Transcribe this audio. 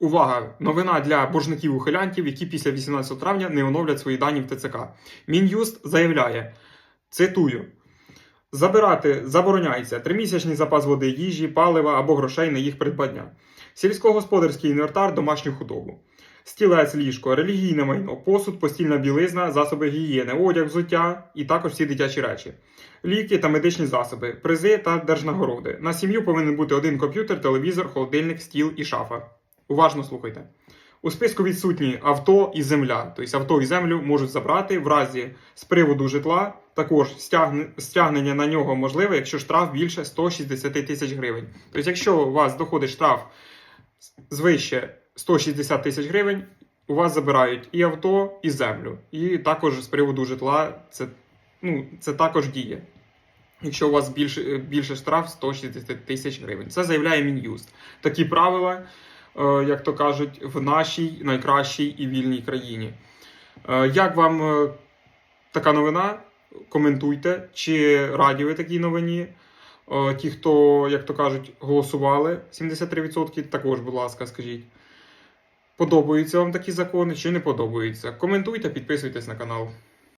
Увага! Новина для боржників-ухилянтів, які після 18 травня не оновлять свої дані в ТЦК. Мін'юст заявляє, цитую. Забирати забороняється тримісячний запас води, їжі, палива або грошей на їх придбання, сільськогосподарський інвентар, домашню худобу, стілець, ліжко, релігійне майно, посуд, постільна білизна, засоби гігієни, одяг, взуття і також всі дитячі речі, ліки та медичні засоби, призи та держнагороди. На сім'ю повинен бути один комп'ютер, телевізор, холодильник, стіл і шафа. Уважно слухайте. У списку відсутні авто і земля. Тобто авто і землю можуть забрати в разі з приводу житла. Також стягнення на нього можливе, якщо штраф більше 160 тисяч гривень. Тобто, якщо у вас доходить штраф звище 160 тисяч гривень, у вас забирають і авто, і землю. І також з приводу житла це, ну, це також діє. Якщо у вас більше, більше штраф 160 тисяч гривень. Це заявляє Мін'юст. Такі правила, як то кажуть, в нашій найкращій і вільній країні. Е, Як вам е, така новина? Коментуйте, чи раді ви такій новині. Е, Ті, хто, як то кажуть, голосували 73%, також, будь ласка, скажіть. Подобаються вам такі закони чи не подобаються? Коментуйте, підписуйтесь на канал.